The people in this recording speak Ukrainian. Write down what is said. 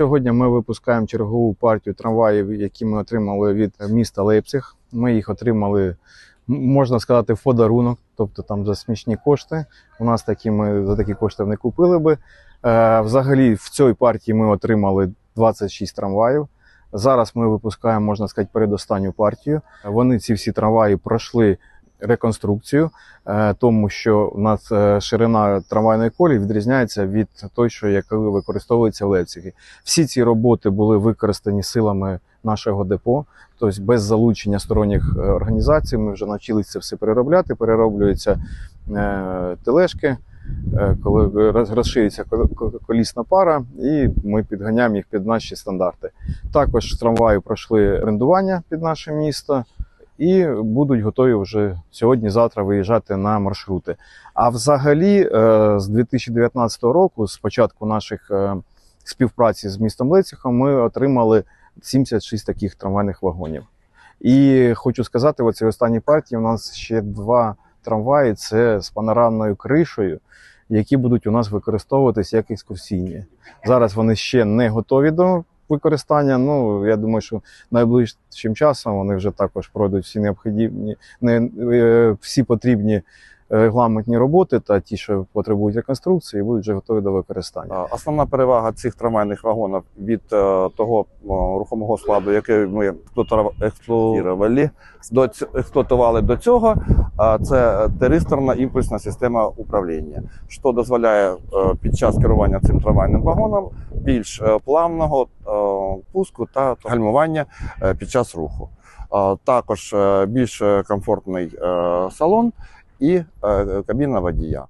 Сьогодні ми випускаємо чергову партію трамваїв, які ми отримали від міста Лейпциг. Ми їх отримали, можна сказати, в подарунок, тобто там за смішні кошти. У нас такі ми за такі кошти не купили би. Е, взагалі, в цій партії ми отримали 26 трамваїв. Зараз ми випускаємо, можна сказати, передостанню партію. Вони ці всі трамваї пройшли реконструкцію, е, тому що у нас е, ширина трамвайної колії відрізняється від той, що яка використовується в Лейпцигі. Всі ці роботи були використані силами нашого депо, тобто без залучення сторонніх е, організацій. Ми вже навчилися все переробляти. Перероблюються тележки, коли роз- розширюється кол- кол- колісна пара, і ми підганяємо їх під наші стандарти. Також трамваї пройшли орендування під наше місто. І будуть готові вже сьогодні-завтра виїжджати на маршрути. А взагалі, е, з 2019 року, з початку наших е, співпраці з містом Леціхом, ми отримали 76 таких трамвайних вагонів. І хочу сказати, в оцій останній партії у нас ще два трамваї це з панорамною кришею, які будуть у нас використовуватись як екскурсійні. Зараз вони ще не готові до використання. Ну я думаю, що найближчим часом вони вже також пройдуть всі необхідні, не, е, всі потрібні регламентні роботи та ті, що потребують реконструкції, будуть вже готові до використання. Основна перевага цих трамвайних вагонів від е, того рухомого складу, який ми експлуатували- до експлуатували до цього, це тиристорна імпульсна система управління, що дозволяє е, під час керування цим трамвайним вагоном більш е, плавного е, пуску та гальмування е, під час руху. Також більш комфортний салон і кабіна водія.